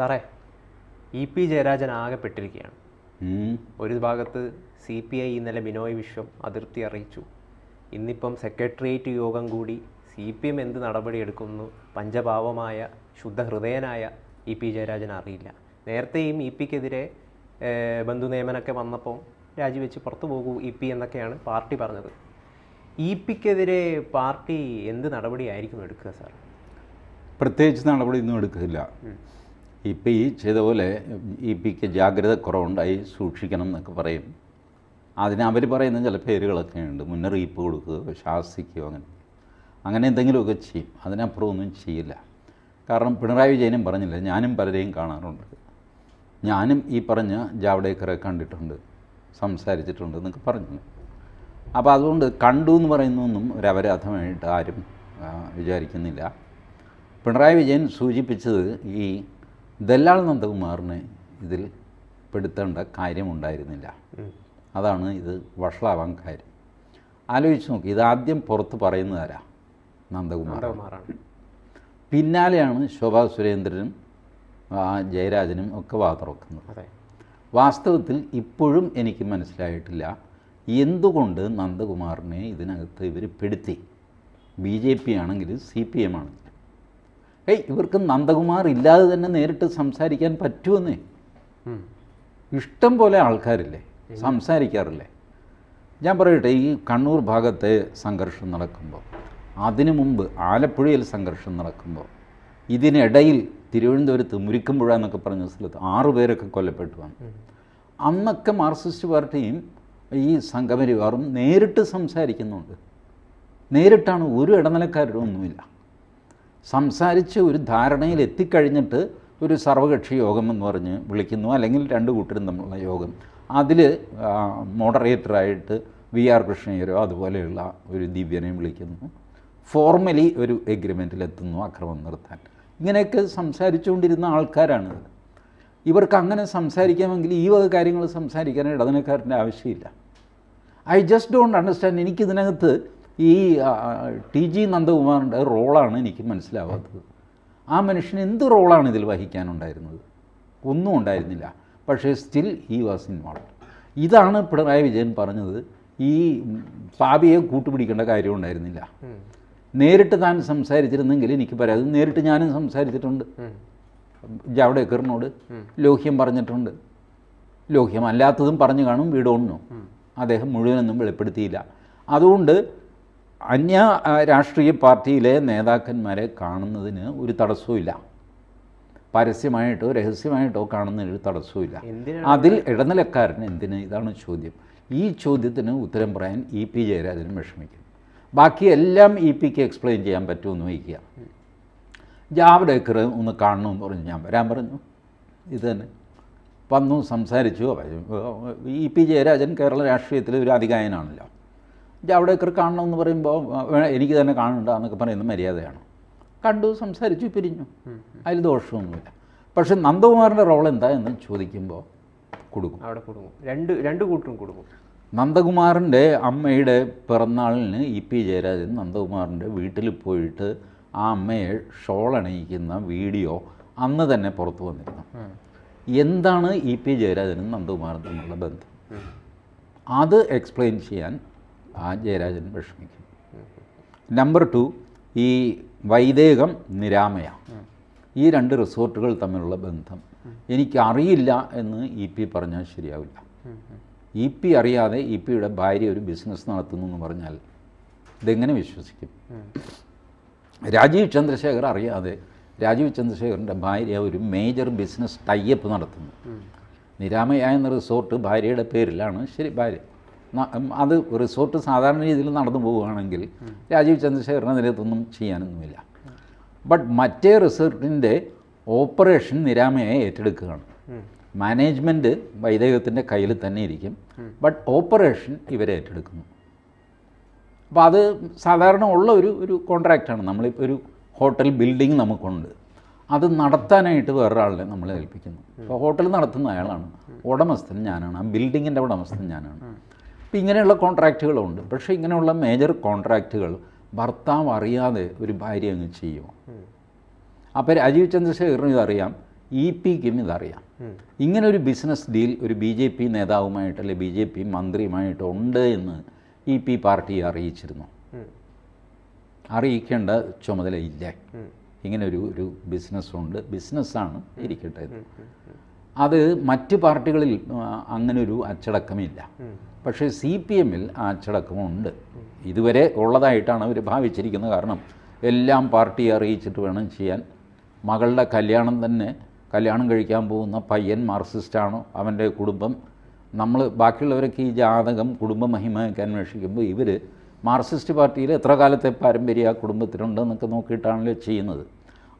സാറേ E P Jayarajan ആകെ പെട്ടിരിക്കുകയാണ്. ഒരു ഭാഗത്ത് സി പി ഐ ഇന്നലെ ബിനോയ് വിശ്വം അതിർത്തി അറിയിച്ചു. ഇന്നിപ്പം സെക്രട്ടേറിയറ്റ് യോഗം കൂടി സി പി എം എന്ത് നടപടിയെടുക്കുന്നു പഞ്ചഭാവമായ ശുദ്ധഹൃദയനായ ഇ പി ജയരാജൻ അറിയില്ല. നേരത്തെയും ഇ പിക്കെതിരെ ബന്ധു നിയമനമൊക്കെ വന്നപ്പോൾ രാജിവെച്ച് പുറത്തു പോകൂ ഇ പി എന്നൊക്കെയാണ് പാർട്ടി പറഞ്ഞത്. ഇ പിക്കെതിരെ പാർട്ടി എന്ത് നടപടിയായിരിക്കും എടുക്കുക സാർ? പ്രത്യേകിച്ച് നടപടിയൊന്നും എടുക്കില്ല ഇപ്പം ഈ ചെയ്ത പോലെ ഇ പിക്ക് ജാഗ്രത കുറവുണ്ടായി സൂക്ഷിക്കണം എന്നൊക്കെ പറയും. അതിന് അവർ പറയുന്ന ചില പേരുകളൊക്കെ ഉണ്ട്. മുന്നറിയിപ്പ് കൊടുക്കുക ശാസിക്കുകയോ അങ്ങനെ. അങ്ങനെ എന്തെങ്കിലുമൊക്കെ ചെയ്യും. അതിനപ്പുറം ഒന്നും ചെയ്യില്ല. കാരണം പിണറായി വിജയനും പറഞ്ഞില്ല ഞാനും പലരെയും കാണാറുണ്ട്. ഞാനും ഈ പറഞ്ഞ ജാവ്ഡേക്കറെ കണ്ടിട്ടുണ്ട് സംസാരിച്ചിട്ടുണ്ട് എന്നൊക്കെ പറഞ്ഞു. അപ്പോൾ അതുകൊണ്ട് കണ്ടു എന്ന് പറയുന്നൊന്നും ഒരു അപരാധമായിട്ട് ആരും വിചാരിക്കുന്നില്ല. പിണറായി വിജയൻ സൂചിപ്പിച്ചത് ഈ ദല്ലാൾ നന്ദകുമാറിന് ഇതിൽ പെടുത്തേണ്ട കാര്യമുണ്ടായിരുന്നില്ല. അതാണ് ഇത് വഷളാവാൻ കാര്യം. ആലോചിച്ച് നോക്കി ഇത് ആദ്യം പുറത്ത് പറയുന്നതാരാ നന്ദകുമാർ. നന്ദകുമാറാണ്. പിന്നാലെയാണ് ശോഭാ സുരേന്ദ്രനും ജയരാജനും ഒക്കെ വാതുറക്കുന്നത്. വാസ്തവത്തിൽ ഇപ്പോഴും എനിക്ക് മനസ്സിലായിട്ടില്ല എന്തുകൊണ്ട് നന്ദകുമാറിനെ ഇതിനകത്ത് ഇവർ പെടുത്തി. ബി ജെ പി ആണെങ്കിലും സി പി എം ആണെങ്കിലും ഏയ് ഇവർക്ക് നന്ദകുമാർ ഇല്ലാതെ തന്നെ നേരിട്ട് സംസാരിക്കാൻ പറ്റുമെന്നേ. ഇഷ്ടം പോലെ ആൾക്കാരില്ലേ സംസാരിക്കാറില്ലേ. ഞാൻ പറയട്ടെ ഈ കണ്ണൂർ ഭാഗത്തെ സംഘർഷം നടക്കുമ്പോൾ അതിനു മുമ്പ് ആലപ്പുഴയിൽ സംഘർഷം നടക്കുമ്പോൾ ഇതിനിടയിൽ തിരുവനന്തപുരത്ത് മുരിക്കുമ്പുഴ എന്നൊക്കെ പറഞ്ഞ സ്ഥലത്ത് ആറു പേരൊക്കെ കൊല്ലപ്പെട്ടു വന്നു. അന്നൊക്കെ മാർക്സിസ്റ്റ് പാർട്ടിയും ഈ സംഘപരിവാറും നേരിട്ട് സംസാരിക്കുന്നുണ്ട്. നേരിട്ടാണ് ഒരു ഇടനിലക്കാരുടെ ഒന്നുമില്ല. സംസാരിച്ച് ഒരു ധാരണയിൽ എത്തിക്കഴിഞ്ഞിട്ട് ഒരു സർവകക്ഷി യോഗം എന്ന് പറഞ്ഞ് വിളിക്കുന്നു അല്ലെങ്കിൽ രണ്ട് കൂട്ടരും തമ്മിലുള്ള യോഗം. അതിൽ മോഡറേറ്ററായിട്ട് വി ആർ കൃഷ്ണയ്യരോ അതുപോലെയുള്ള ഒരു ദിവ്യനെയും വിളിക്കുന്നു. ഫോർമലി ഒരു എഗ്രിമെന്റിലെത്തുന്നു അക്രമം നിർത്താൻ. ഇങ്ങനെയൊക്കെ സംസാരിച്ചുകൊണ്ടിരുന്ന ആൾക്കാരാണ്. ഇവർക്ക് അങ്ങനെ സംസാരിക്കാമെങ്കിൽ ഈ വക കാര്യങ്ങൾ സംസാരിക്കാൻ ഇടനിലക്കാരന്റെ ആവശ്യമില്ല. ഐ ജസ്റ്റ് ഡോണ്ട് അണ്ടർസ്റ്റാൻഡ് എനിക്കിതിനകത്ത് ഈ ടി ജി നന്ദകുമാറിന്റെ റോളാണ് എനിക്ക് മനസ്സിലാവാത്തത്. ആ മനുഷ്യൻ എന്ത് റോളാണ് ഇതിൽ വഹിക്കാനുണ്ടായിരുന്നത്? ഒന്നും ഉണ്ടായിരുന്നില്ല. പക്ഷേ സ്റ്റിൽ ഹി വാസ് ഇൻവോൾവ്. ഇതാണ് പിണറായി വിജയൻ പറഞ്ഞത്. ഈ പാപിയെ കൂട്ടുപിടിക്കേണ്ട കാര്യം ഉണ്ടായിരുന്നില്ല. നേരിട്ട് താൻ സംസാരിച്ചിരുന്നെങ്കിൽ എനിക്ക് പറയാം. നേരിട്ട് ഞാനും സംസാരിച്ചിട്ടുണ്ട്. ജാവ്ഡേക്കറിനോട് ലോഹ്യം പറഞ്ഞിട്ടുണ്ട്. ലോഹ്യം അല്ലാത്തതും പറഞ്ഞു കാണും വീടോണ്ണു അദ്ദേഹം മുഴുവനൊന്നും വെളിപ്പെടുത്തിയില്ല. അതുകൊണ്ട് അന്യ രാഷ്ട്രീയ പാർട്ടിയിലെ നേതാക്കന്മാരെ കാണുന്നതിന് ഒരു തടസ്സവുമില്ല. പരസ്യമായിട്ടോ രഹസ്യമായിട്ടോ കാണുന്നതിന് ഒരു തടസ്സവുമില്ല. അതിൽ ഇടനിലക്കാരൻ എന്തിന്? ഇതാണ് ചോദ്യം. ഈ ചോദ്യത്തിന് ഉത്തരം പറയാൻ ഇ പി ജയരാജനും വിഷമിക്കും ബാക്കി എല്ലാം ഇ പിക്ക് എക്സ്പ്ലെയിൻ ചെയ്യാൻ പറ്റുമെന്ന് വയ്ക്കുക ജാവ്ഡേക്കർ ഒന്ന് കാണണമെന്ന് പറഞ്ഞു ഞാൻ വരാൻ പറഞ്ഞു. ഇത് തന്നെ. വന്നു സംസാരിച്ചു. ഇ പി ജയരാജൻ കേരള രാഷ്ട്രീയത്തിലെ ഒരു അധികായനാണല്ലോ. ജാവ്ഡേക്കർ കാണണമെന്ന് പറയുമ്പോൾ എനിക്ക് തന്നെ കാണണ്ട എന്നൊക്കെ പറയുന്ന മര്യാദയാണ്. കണ്ടു സംസാരിച്ചു പിരിഞ്ഞു. അതിൽ ദോഷമൊന്നുമില്ല. പക്ഷെ നന്ദകുമാറിന്റെ റോൾ എന്താ എന്ന് ചോദിക്കുമ്പോൾ കൊടുക്കും. അവിടെ കൊടുക്കും. രണ്ട് രണ്ട് കൂട്ടരും കൊടുക്കും. നന്ദകുമാറിന്റെ അമ്മയുടെ പിറന്നാളിന് ഇ പി ജയരാജൻ നന്ദകുമാറിന്റെ വീട്ടിൽ പോയിട്ട് ആ അമ്മയെ ഷോൾ അണിയിക്കുന്ന വീഡിയോ അന്ന് തന്നെ പുറത്തു വന്നിരുന്നു. എന്താണ് ഇ പി ജയരാജനും നന്ദകുമാറും തമ്മിലുള്ള ബന്ധം അത് എക്സ്പ്ലെയിൻ ചെയ്യാൻ ആ ജയരാജൻ വിഷമിക്കും. നമ്പർ ടു ഈ വൈദേകം നിരാമയ ഈ രണ്ട് റിസോർട്ടുകൾ തമ്മിലുള്ള ബന്ധം എനിക്കറിയില്ല എന്ന് ഇ പി പറഞ്ഞാൽ ശരിയാവില്ല. ഇ പി അറിയാതെ ഇ പിയുടെ ഭാര്യ ഒരു ബിസിനസ് നടത്തുന്നു എന്ന് പറഞ്ഞാൽ ഇതെങ്ങനെ വിശ്വസിക്കും? രാജീവ് ചന്ദ്രശേഖർ അറിയാതെ രാജീവ് ചന്ദ്രശേഖറിന്റെ ഭാര്യ ഒരു മേജർ ബിസിനസ് ടൈപ്പ് നടത്തുന്നു. നിരാമയ എന്ന റിസോർട്ട് ഭാര്യയുടെ പേരിലാണ്. ശരി ഭാര്യ. അത് റിസോർട്ട് സാധാരണ രീതിയിൽ നടന്നു പോവുകയാണെങ്കിൽ രാജീവ് ചന്ദ്രശേഖറിന് അതിനകത്തൊന്നും ചെയ്യാനൊന്നുമില്ല. ബട്ട് മറ്റേ റിസോർട്ടിന്റെ ഓപ്പറേഷൻ നിരാമയെ ഏറ്റെടുക്കുകയാണ്. മാനേജ്മെന്റ് വൈദേഹത്തിന്റെ കയ്യിൽ തന്നെ ഇരിക്കും. ബട്ട് ഓപ്പറേഷൻ ഇവരെ ഏറ്റെടുക്കുന്നു. അപ്പോൾ അത് സാധാരണ ഉള്ള ഒരു ഒരു കോൺട്രാക്റ്റാണ് നമ്മളിപ്പോൾ ഒരു ഹോട്ടൽ ബിൽഡിംഗ് നമുക്കുണ്ട്. അത് നടത്താനായിട്ട് വേറൊരാളെ നമ്മൾ ഏൽപ്പിക്കുന്നു. അപ്പോൾ ഹോട്ടൽ നടത്തുന്ന അയാളാണ്. ഉടമസ്ഥൻ ഞാനാണ്. ആ ബിൽഡിങ്ങിന്റെ ഉടമസ്ഥൻ ഞാനാണ്. അപ്പോൾ ഇങ്ങനെയുള്ള കോൺട്രാക്റ്റുകളുണ്ട്. പക്ഷേ ഇങ്ങനെയുള്ള മേജർ കോൺട്രാക്റ്റുകൾ ഭർത്താവ് അറിയാതെ ഒരു ഭാര്യ അങ്ങ് ചെയ്യുമോ അപ്പോൾ രാജീവ് ചന്ദ്രശേഖറിന് ഇതറിയാം ഇ പിക്കും ഇതറിയാം. ഇങ്ങനെ ഒരു ബിസിനസ് ഡീൽ ഒരു ബി ജെ പി നേതാവുമായിട്ട് അല്ലെ ബി ജെ പി മന്ത്രിയുമായിട്ട് ഉണ്ട് എന്ന് ഇ പി പാർട്ടിയെ അറിയിച്ചിരുന്നു. അറിയിക്കേണ്ട ചുമതല ഇല്ല. ഇങ്ങനെ ഒരു ഒരു ബിസിനസ്സുണ്ട്. ബിസിനസ്സാണ് ഇരിക്കട്ടെ. അത് മറ്റ് പാർട്ടികളിൽ അങ്ങനൊരു അച്ചടക്കമില്ല. പക്ഷേ സി പി എമ്മിൽ ആ അച്ചടക്കമുണ്ട്. ഇതുവരെ ഉള്ളതായിട്ടാണ് അവർ ഭാവിച്ചിരിക്കുന്നത് കാരണം. എല്ലാം പാർട്ടിയെ അറിയിച്ചിട്ട് വേണം ചെയ്യാൻ. മകളുടെ കല്യാണം തന്നെ കല്യാണം കഴിക്കാൻ പോകുന്ന പയ്യൻ മാർക്സിസ്റ്റാണോ? അവന്റെ കുടുംബം. നമ്മൾ ബാക്കിയുള്ളവരൊക്കെ ഈ ജാതകം കുടുംബ മഹിമയൊക്കെ അന്വേഷിക്കുമ്പോൾ ഇവർ മാർക്സിസ്റ്റ് പാർട്ടിയിൽ എത്ര കാലത്തെ പാരമ്പര്യ ആ കുടുംബത്തിലുണ്ടെന്നൊക്കെ നോക്കിയിട്ടാണല്ലോ ചെയ്യുന്നത്.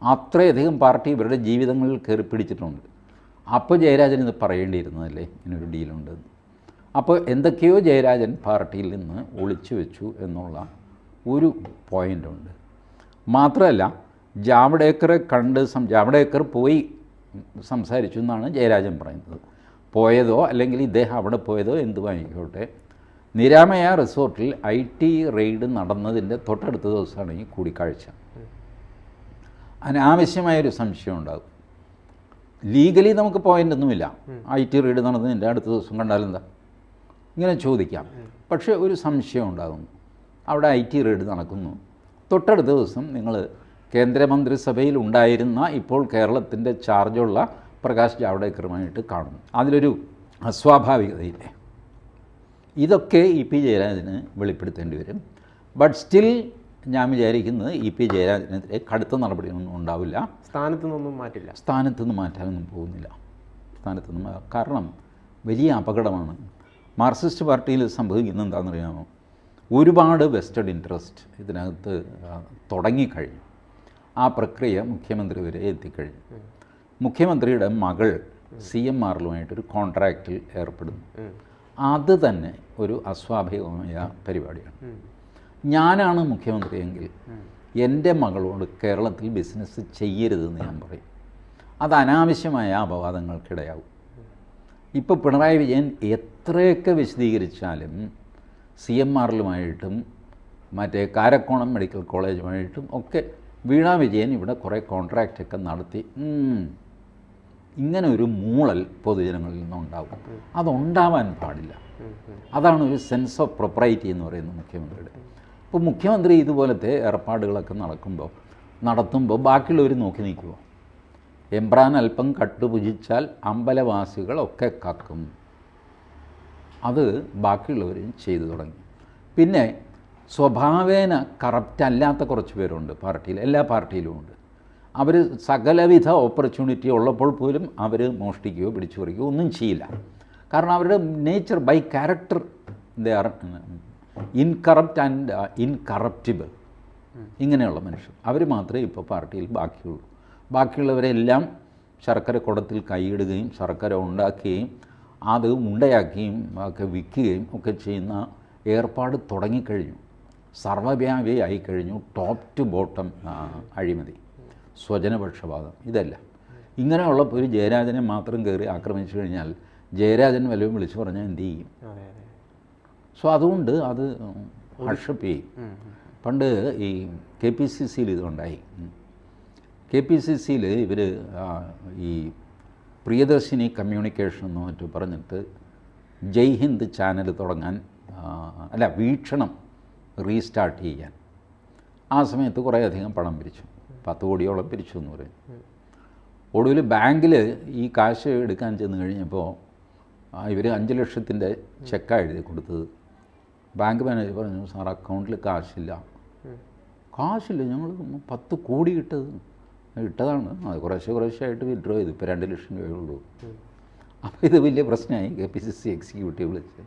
അത്രയധികം പാർട്ടി ഇവരുടെ ജീവിതങ്ങളിൽ കയറി പിടിച്ചിട്ടുണ്ട്. അപ്പോൾ ജയരാജൻ ഇത് പറയേണ്ടിയിരുന്നതല്ലേ? ഇങ്ങനൊരു ഡീലുണ്ട്. അപ്പോൾ എന്തൊക്കെയോ ജയരാജൻ പാർട്ടിയിൽ നിന്ന് ഒളിച്ചു വെച്ചു എന്നുള്ള ഒരു പോയിന്റുണ്ട് മാത്രമല്ല ജാവ്ഡേക്കറെ കണ്ട് സം ജാവ്ഡേക്കർ പോയി സംസാരിച്ചു എന്നാണ് ജയരാജൻ പറയുന്നത്. പോയതോ അല്ലെങ്കിൽ ഇദ്ദേഹം അവിടെ പോയതോ എന്തുമായിക്കോട്ടെ നിരാമയ റിസോർട്ടിൽ ഐ ടി റെയ്ഡ് നടന്നതിന്റെ തൊട്ടടുത്ത ദിവസമാണ് ഈ കൂടിക്കാഴ്ച. അനാവശ്യമായൊരു സംശയം ഉണ്ടാകും. ലീഗലി നമുക്ക് പോയിന്റ് ഒന്നുമില്ല. ഐ ടി റെയ്ഡ് നടന്നതിന്റെ അടുത്ത ദിവസം കണ്ടാലെന്താ ഇങ്ങനെ ചോദിക്കാം. പക്ഷേ ഒരു സംശയം ഉണ്ടാകുന്നു. അവിടെ ഐ ടി റെയ്ഡ് നടക്കുന്നു. തൊട്ടടുത്ത ദിവസം നിങ്ങൾ കേന്ദ്രമന്ത്രിസഭയിൽ ഉണ്ടായിരുന്ന ഇപ്പോൾ കേരളത്തിന്റെ ചാർജുള്ള പ്രകാശ് ജാവ്ഡേക്കറുമായിട്ട് കാണുന്നു. അതിലൊരു അസ്വാഭാവികതയില്ലേ? ഇതൊക്കെ ഇ പി ജയരാജന് വെളിപ്പെടുത്തേണ്ടി വരും. ബട്ട് സ്റ്റിൽ ഞാൻ വിചാരിക്കുന്നത് ഇ പി ജയരാജനെതിരെ കടുത്ത നടപടിയൊന്നും ഉണ്ടാവില്ല. സ്ഥാനത്തു നിന്നൊന്നും മാറ്റില്ല. സ്ഥാനത്തു നിന്ന് മാറ്റാനൊന്നും പോകുന്നില്ല. സ്ഥാനത്തു നിന്ന് കാരണം വലിയ അപകടമാണ്. മാർക്സിസ്റ്റ് പാർട്ടിയിൽ സംഭവിക്കുന്നത് എന്താണെന്നറിയാമോ? ഒരുപാട് വെസ്റ്റഡ് ഇൻട്രസ്റ്റ് ഇതിനകത്ത് തുടങ്ങിക്കഴിഞ്ഞു. ആ പ്രക്രിയ മുഖ്യമന്ത്രി വരെ എത്തിക്കഴിഞ്ഞു. മുഖ്യമന്ത്രിയുടെ മകൾ സി എം ആറിലുമായിട്ടൊരു കോൺട്രാക്റ്റിൽ ഏർപ്പെടുന്നു. അത് തന്നെ ഒരു അസ്വാഭാവികമായ പരിപാടിയാണ്. ഞാനാണ് മുഖ്യമന്ത്രിയെങ്കിൽ എന്റെ മകളോട് കേരളത്തിൽ ബിസിനസ് ചെയ്യരുതെന്ന് ഞാൻ പറയും. അത് അനാവശ്യമായ അപവാദങ്ങൾക്കിടയാവും. ഇപ്പോൾ പിണറായി വിജയൻ എത്രയൊക്കെ വിശദീകരിച്ചാലും സി എം ആറിലുമായിട്ടും മറ്റേ കാരക്കോണം മെഡിക്കൽ കോളേജുമായിട്ടും ഒക്കെ വീണ വിജയൻ ഇവിടെ കുറേ കോൺട്രാക്റ്റൊക്കെ നടത്തി ഇങ്ങനെ ഒരു മൂളൽ പൊതുജനങ്ങളിൽ നിന്നുണ്ടാവും. അതുണ്ടാവാൻ പാടില്ല. അതാണ് ഒരു സെൻസ് ഓഫ് പ്രൊപ്പറൈറ്റി എന്ന് പറയുന്നത് മുഖ്യമന്ത്രിയുടെ. ഇപ്പോൾ മുഖ്യമന്ത്രി ഇതുപോലത്തെ ഏർപ്പാടുകളൊക്കെ നടക്കുമ്പോൾ നടത്തുമ്പോൾ ബാക്കിയുള്ളവർ നോക്കി നിൽക്കുമോ എംബ്രാൻ അല്പം കട്ടുപുജിച്ചാൽ അമ്പലവാസികളൊക്കെ കക്കും. അത് ബാക്കിയുള്ളവരും ചെയ്തു തുടങ്ങി. പിന്നെ സ്വഭാവേന കറപ്റ്റ് അല്ലാത്ത കുറച്ച് പേരുണ്ട് പാർട്ടിയിൽ എല്ലാ പാർട്ടിയിലും ഉണ്ട്. അവർ സകലവിധ ഓപ്പർച്യൂണിറ്റി ഉള്ളപ്പോൾ പോലും അവർ മോഷ്ടിക്കുകയോ പിടിച്ചു പറിക്കുകയോ ഒന്നും ചെയ്യില്ല. കാരണം അവരുടെ nature by character they are incorrupt and incorruptible ഇങ്ങനെയുള്ള മനുഷ്യർ. അവർ മാത്രമേ ഇപ്പോൾ പാർട്ടിയിൽ ബാക്കിയുള്ളൂ. ബാക്കിയുള്ളവരെല്ലാം ശർക്കര കുടത്തിൽ കൈയിടുകയും ശർക്കര ഉണ്ടാക്കുകയും അത് ഉണ്ടയാക്കുകയും ഒക്കെ വിൽക്കുകയും ഒക്കെ ചെയ്യുന്ന ഏർപ്പാട് തുടങ്ങിക്കഴിഞ്ഞു. സർവവ്യാപിയായി കഴിഞ്ഞു ടോപ്പ് ടു ബോട്ടം അഴിമതി. സ്വജനപക്ഷപാതം. ഇതല്ല. ഇങ്ങനെയുള്ള ഒരു ജയരാജനെ മാത്രം കയറി ആക്രമിച്ചു കഴിഞ്ഞാൽ ജയരാജൻ വല്ലതും വിളിച്ചു പറഞ്ഞാൽ എന്ത് ചെയ്യും? സോ അതുകൊണ്ട് അത് വർഷപ്പ് ചെയ്യും. പണ്ട് ഈ കെ പി സി സിയിൽ ഇതുണ്ടായി കെ പി സി സിയിൽ ഇവർ ഈ പ്രിയദർശിനി കമ്മ്യൂണിക്കേഷൻ എന്ന് മറ്റു പറഞ്ഞിട്ട് ജയ് ഹിന്ദ് ചാനൽ തുടങ്ങാൻ അല്ല വീക്ഷണം റീസ്റ്റാർട്ട് ചെയ്യാൻ. ആ സമയത്ത് കുറേയധികം പണം പിരിച്ചു. പത്ത് കോടിയോളം പിരിച്ചു എന്ന് പറയും. ഒടുവിൽ ബാങ്കിൽ ഈ കാശ് എടുക്കാൻ ചെന്ന് കഴിഞ്ഞപ്പോൾ ഇവർ അഞ്ച് ലക്ഷത്തിന്റെ ചെക്കാണ് എഴുതി കൊടുത്തത്. ബാങ്ക് മാനേജർ പറഞ്ഞു സാർ അക്കൗണ്ടിൽ കാശില്ല. കാശില്ല ഞങ്ങൾ പത്ത് കോടി ഇട്ടത്. ഇട്ടതാണ്. അത് കുറേശ്ശെ കുറേശ്ശെ ആയിട്ട് വിഡ്രോ ചെയ്തു. ഇപ്പോൾ രണ്ട് ലക്ഷം രൂപയേ ഉള്ളൂ. അപ്പോൾ ഇത് വലിയ പ്രശ്നമായി. K P C C executive വിളിച്ച്.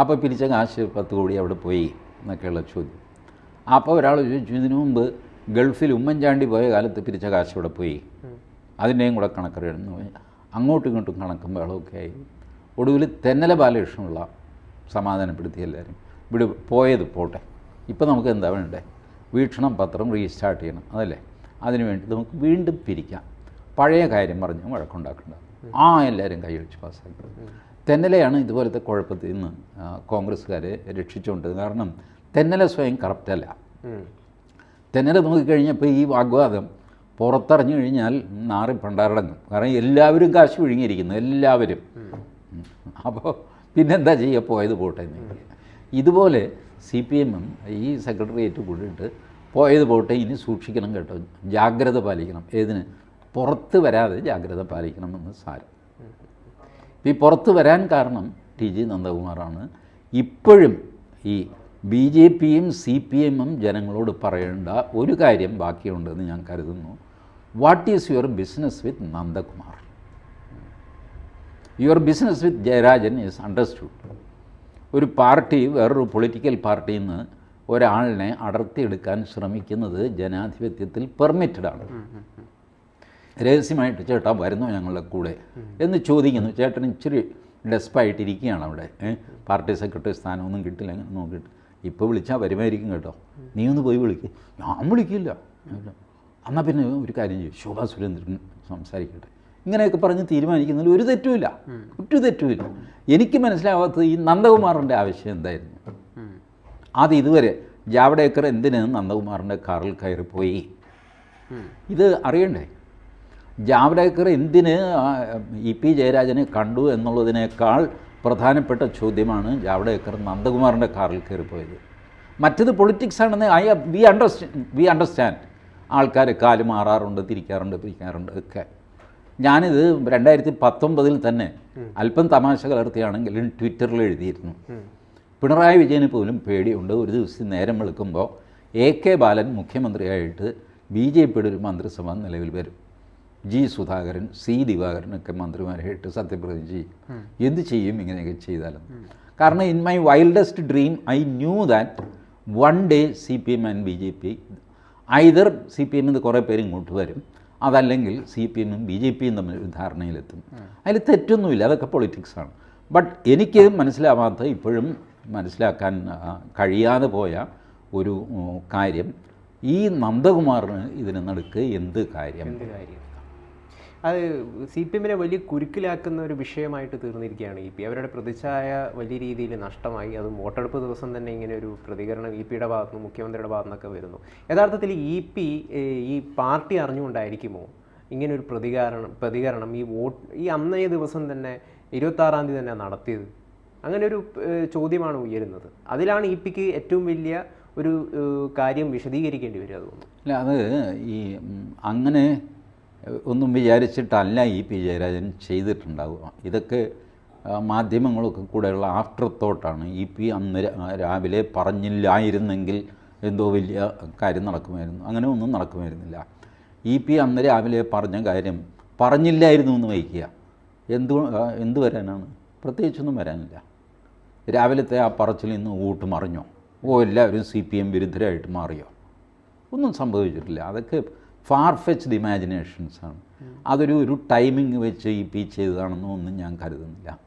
അപ്പോൾ പിരിച്ച കാശ് പത്ത് കോടി അവിടെ പോയി എന്നൊക്കെയുള്ള ചോദ്യം. അപ്പോൾ ഒരാൾ ചോദിച്ചു ഇതിനു മുമ്പ് ഗൾഫിൽ ഉമ്മൻചാണ്ടി പോയ കാലത്ത് പിരിച്ച കാശ് ഇവിടെ പോയി? അതിന്റെയും കൂടെ കണക്കറിയണമെന്ന് പോയി അങ്ങോട്ടും ഇങ്ങോട്ടും കണക്കും ബഹളമൊക്കെ ആയി. ഒടുവിൽ തെന്നല ബാലകൃഷ്ണനുള്ള സമാധാനപ്പെടുത്തി എല്ലാവരും. ഇവിടെ പോയത് പോട്ടെ. ഇപ്പോൾ നമുക്ക് എന്താ വേണ്ടേ? വീക്ഷണം പത്രം റീസ്റ്റാർട്ട് ചെയ്യണം അതല്ലേ? അതിനുവേണ്ടി നമുക്ക് വീണ്ടും പിരിക്കാം. പഴയ കാര്യം പറഞ്ഞ് വഴക്കുണ്ടാക്കണ്ട. ആ എല്ലാവരും കൈയടിച്ച് പാസ്സാക്കി. തെന്നലയാണ് ഇതുപോലത്തെ കുഴപ്പത്തിൽ നിന്ന് കോൺഗ്രസ്സുകാരെ രക്ഷിച്ചുകൊണ്ടത്. കാരണം തെന്നല സ്വയം കറപ്റ്റല്ല. തെന്നല നോക്കിക്കഴിഞ്ഞപ്പോൾ ഈ വാഗ്വാദം പുറത്തിറങ്ങി കഴിഞ്ഞാൽ നാറി പണ്ടാറടങ്ങും കാരണം എല്ലാവരും കാശ് വിഴുങ്ങിയിരിക്കുന്നു എല്ലാവരും. അപ്പോൾ പിന്നെന്താ ചെയ്യുക പോയത് പോട്ടെ. ഇതുപോലെ സി പി എമ്മും ഈ സെക്രട്ടേറിയറ്റ് കൂടിയിട്ട് പോയത് പോട്ടെ ഇനി സൂക്ഷിക്കണം കേട്ടോ. ജാഗ്രത പാലിക്കണം. ഏതിന്? പുറത്ത് വരാതെ ജാഗ്രത പാലിക്കണമെന്ന് സാരം. ഈ പുറത്ത് വരാൻ കാരണം ടി ജി നന്ദകുമാറാണ്. ഇപ്പോഴും ഈ ബി ജെ പിയും സി പി എമ്മും ജനങ്ങളോട് പറയേണ്ട ഒരു കാര്യം ബാക്കിയുണ്ടെന്ന് ഞാൻ കരുതുന്നു. What is your business with Nandakumar? Your business with Jayarajan is understood ഒരു പാർട്ടി വേറൊരു പൊളിറ്റിക്കൽ പാർട്ടിയിൽ നിന്ന് ഒരാളിനെ അടർത്തിയെടുക്കാൻ ശ്രമിക്കുന്നത് ജനാധിപത്യത്തിൽ പെർമിറ്റഡ് ആണ്. രഹസ്യമായിട്ട് ചേട്ടാ വരുന്നു ഞങ്ങളുടെ കൂടെ? എന്ന് ചോദിക്കുന്നു. ചേട്ടൻ ഇച്ചിരി ഡെസ്പായിട്ടിരിക്കുകയാണ് അവിടെ? പാർട്ടി സെക്രട്ടറി സ്ഥാനമൊന്നും കിട്ടില്ല. അങ്ങനെ നോക്കിയിട്ട് ഇപ്പോൾ വിളിച്ചാൽ വരുമായിരിക്കും കേട്ടോ. നീ ഒന്ന് പോയി വിളിക്ക്. ഞാൻ വിളിക്കില്ല. എന്നാൽ പിന്നെ ഒരു കാര്യം ചെയ്യും. ശോഭാ സുരേന്ദ്രൻ സംസാരിക്കട്ടെ. ഇങ്ങനെയൊക്കെ പറഞ്ഞ് തീരുമാനിക്കുന്നതിൽ ഒരു തെറ്റുമില്ല. ഒരു തെറ്റുമില്ല. എനിക്ക് മനസ്സിലാവാത്തത് ഈ നന്ദകുമാറിന്റെ ആവശ്യം എന്തായിരുന്നു? അത് ഇതുവരെ ജാവ്ഡേക്കർ എന്തിന് നന്ദകുമാറിന്റെ കാറിൽ കയറിപ്പോയി? ഇത് അറിയണ്ടേ? ജാവ്ഡേക്കർ എന്തിന് ഇ പി ജയരാജനെ കണ്ടു എന്നുള്ളതിനേക്കാൾ പ്രധാനപ്പെട്ട ചോദ്യമാണ് ജാവ്ഡേക്കർ നന്ദകുമാറിന്റെ കാറിൽ കയറിപ്പോയത്. മറ്റത് പൊളിറ്റിക്സ് ആണെന്ന് I we understand we understand ആൾക്കാർ കാൽ മാറാറുണ്ട് തിരിക്കാറുണ്ട് പിരിക്കാറുണ്ട് ഒക്കെ. ഞാനിത് രണ്ടായിരത്തി പത്തൊമ്പതിൽ തന്നെ അല്പം തമാശ കലർത്തിയാണെങ്കിലും ട്വിറ്ററിൽ എഴുതിയിരുന്നു. പിണറായി വിജയന് പോലും പേടിയുണ്ട്. ഒരു ദിവസം നേരം വെളുക്കുമ്പോൾ എ കെ ബാലൻ മുഖ്യമന്ത്രിയായിട്ട് ബി ജെ പിയുടെ ഒരു മന്ത്രിസഭ നിലവിൽ വരും. ജി സുധാകരൻ സി ദിവാകരനൊക്കെ മന്ത്രിമാരായിട്ട് സത്യപ്രതിജ്ഞ ചെയ്യും. എന്ത് ചെയ്യും ഇങ്ങനെയൊക്കെ ചെയ്താലും? കാരണം in my wildest dream I knew that one day C P M and B J P either C P എമ്മിൽ കുറേ പേര് ഇങ്ങോട്ട് വരും. അതല്ലെങ്കിൽ സി പി എമ്മും ബി ജെ പിയും തമ്മിൽ ധാരണയിലെത്തും. അതിൽ തെറ്റൊന്നുമില്ല. അതൊക്കെ പൊളിറ്റിക്സാണ് ബട്ട് എനിക്ക് മനസ്സിലാവാത്ത ഇപ്പോഴും മനസ്സിലാക്കാൻ കഴിയാതെ പോയ ഒരു കാര്യം ഈ നന്ദകുമാറിന് ഇതിന് നടുക്ക് എന്ത് കാര്യം? അത് സി പി എമ്മിനെ വലിയ കുരുക്കിലാക്കുന്ന ഒരു വിഷയമായിട്ട് തീർന്നിരിക്കുകയാണ് ഇ പി. അവരുടെ പ്രതിച്ഛായ വലിയ രീതിയിൽ നഷ്ടമായി. അത് വോട്ടെടുപ്പ് ദിവസം തന്നെ ഇങ്ങനെ ഒരു പ്രതികരണം ഇ പിയുടെ ഭാഗത്തു നിന്ന് മുഖ്യമന്ത്രിയുടെ ഭാഗത്തു നിന്നൊക്കെ വരുന്നു. യഥാർത്ഥത്തിൽ ഇ പി ഈ പാർട്ടി അറിഞ്ഞുകൊണ്ടായിരിക്കുമോ ഇങ്ങനെ ഒരു പ്രതികരണം പ്രതികരണം ഈ വോട്ട് ഈ അന്നേ ദിവസം തന്നെ ഇരുപത്താറാം തീയതി തന്നെ നടത്തിയത്? അങ്ങനെ ഒരു ചോദ്യമാണ് ഉയരുന്നത്. അതിലാണ് ഇ പിക്ക് ഏറ്റവും വലിയ ഒരു കാര്യം വിശദീകരിക്കേണ്ടി വരിക തോന്നുന്നു. അല്ല അത് ഈ അങ്ങനെ ഒന്നും വിചാരിച്ചിട്ടല്ല ഈ പി ജയരാജൻ ചെയ്തിട്ടുണ്ടാവുക. ഇതൊക്കെ മാധ്യമങ്ങളൊക്കെ കൂടെയുള്ള ആഫ്റ്റർ തോട്ടാണ് ഇ പി അന്ന് രാവിലെ പറഞ്ഞില്ലായിരുന്നെങ്കിൽ എന്തോ വലിയ കാര്യം നടക്കുമായിരുന്നു. അങ്ങനെ ഒന്നും നടക്കുമായിരുന്നില്ല. ഇ പി അന്ന് രാവിലെ പറഞ്ഞ കാര്യം പറഞ്ഞില്ലായിരുന്നു എന്ന് വഹിക്കുക. എന്തു എന്തു വരാനാണ്? പ്രത്യേകിച്ചൊന്നും വരാനില്ല. രാവിലത്തെ ആ പറച്ചിൽ ഇന്ന് ഊട്ട് മറിഞ്ഞോ? ഓ എല്ലാവരും സി പി എം വിരുദ്ധരായിട്ട് മാറിയോ? ഒന്നും സംഭവിച്ചിട്ടില്ല. അതൊക്കെ ഫാർ ഫെച്ച്ഡ് ഇമാജിനേഷൻസ് ആണ്. അതൊരു ഒരു ടൈമിംഗ് വെച്ച് ഇ പി ചെയ്തതാണെന്നോ ഒന്നും ഞാൻ കരുതുന്നില്ല.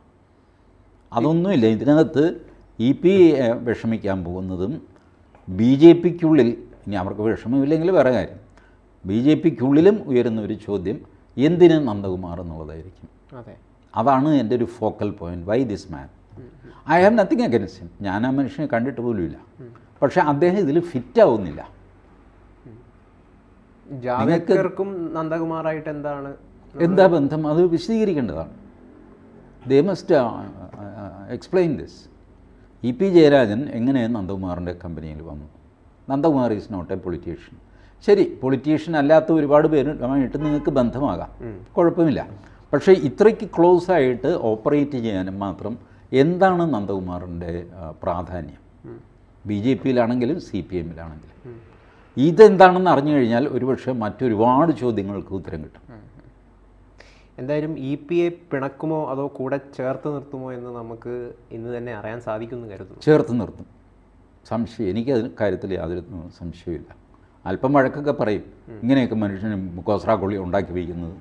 അതൊന്നുമില്ല. ഇതിനകത്ത് ഇ പി വിഷമിക്കാൻ പോകുന്നതും ബി ജെ പിക്കുള്ളിൽ ഇനി അവർക്ക് വിഷമമില്ലെങ്കിൽ വേറെ കാര്യം. ബി ജെ പിക്കുള്ളിലും ഉയരുന്ന ഒരു ചോദ്യം എന്തിന് നന്ദകുമാർ എന്നുള്ളതായിരിക്കും. അതെ. അതാണ് എന്റെ ഒരു focal point. Why this man I have nothing against ഞാൻ ആ മനുഷ്യനെ കണ്ടിട്ട് പോലുമില്ല. പക്ഷേ അദ്ദേഹം ഇതിൽ ഫിറ്റ് ആവുന്നില്ല. ജാവേദ്കർക്കും നന്ദകുമാറായിട്ട് എന്താണ് എന്താ ബന്ധം? അത് വിശദീകരിക്കേണ്ടതാണ്. They must explain this E P Jayarajan എങ്ങനെ നന്ദകുമാറിന്റെ കമ്പനിയിൽ വന്നു Nandakumar is not a politician ശരി പൊളിറ്റീഷ്യൻ അല്ലാത്ത ഒരുപാട് പേരുമായിട്ട് നിങ്ങൾക്ക് ബന്ധമാകാം. കുഴപ്പമില്ല. പക്ഷേ ഇത്രയ്ക്ക് ക്ലോസ് ആയിട്ട് ഓപ്പറേറ്റ് ചെയ്യാനും മാത്രം എന്താണ് നന്ദകുമാറിന്റെ പ്രാധാന്യം? ബി ജെ പിയിലാണെങ്കിലും സി പി എമ്മിലാണെങ്കിലും. ഇതെന്താണെന്ന് അറിഞ്ഞു കഴിഞ്ഞാൽ ഒരുപക്ഷെ മറ്റൊരുപാട് ചോദ്യങ്ങൾക്ക് ഉത്തരം കിട്ടും. എന്തായാലും ഇ പി എ പിണക്കുമോ അതോ കൂടെ ചേർത്ത് നിർത്തുമോ എന്ന് നമുക്ക് ഇന്ന് തന്നെ അറിയാൻ സാധിക്കുമെന്ന് കരുതുന്നു. ചേർത്ത് നിർത്തും. സംശയം എനിക്ക് അതിന് കാര്യത്തിൽ യാതൊരു സംശയമില്ല അല്പം വഴക്കൊക്കെ പറയും. ഇങ്ങനെയൊക്കെ മനുഷ്യന് കോസ്രാക്കൊള്ളി ഉണ്ടാക്കി വയ്ക്കുന്നത്.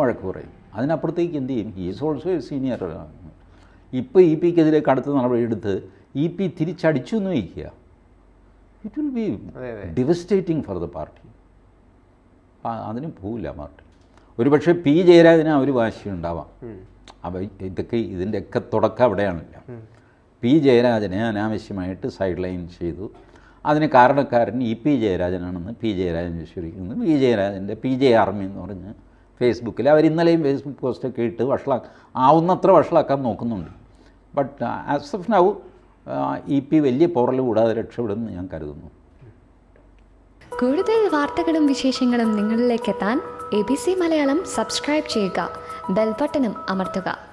വഴക്ക് പറയും. അതിനപ്പുറത്തേക്ക് എന്ത് ചെയ്യും? ഹീസ് ഓൾസോ എ സീനിയർ ഇപ്പോൾ ഇ പിക്കെതിരെ കടുത്ത നടപടിയെടുത്ത് ഇ പി തിരിച്ചടിച്ചു എന്ന് വയ്ക്കുക. It will be devastating for the party അതിന് പോവില്ല പാർട്ടി. ഒരുപക്ഷെ പി ജയരാജന് ആ ഒരു വാശി ഉണ്ടാവാം. അപ്പോൾ ഇതൊക്കെ ഇതിന്റെയൊക്കെ തുടക്കം അവിടെയാണില്ല. പി ജയരാജനെ അനാവശ്യമായിട്ട് സൈഡ് ലൈൻ ചെയ്തു. അതിന് കാരണക്കാരൻ ഇ പി ജയരാജനാണെന്ന് പി ജയരാജൻ വിശ്വസിക്കുന്നു. പി ജയരാജന്റെ പി ജെ ആർമി എന്ന് പറഞ്ഞ് ഫേസ്ബുക്കിൽ അവർ ഇന്നലെയും ഫേസ്ബുക്ക് പോസ്റ്റൊക്കെ ഇട്ട് വഷളാ ആവുന്നത്ര വഷളാക്കാൻ നോക്കുന്നുണ്ട്. But as of now E P വലിയ പോറൽ കൂടാതെ രക്ഷപ്പെടുമെന്ന് ഞാൻ കരുതുന്നു. കൂടുതൽ വാർത്തകളും വിശേഷങ്ങളും നിങ്ങളിലേക്ക് എത്താൻ A B C Malayalam subscribe ചെയ്യുക. ബെൽബട്ടനും അമർത്തുക.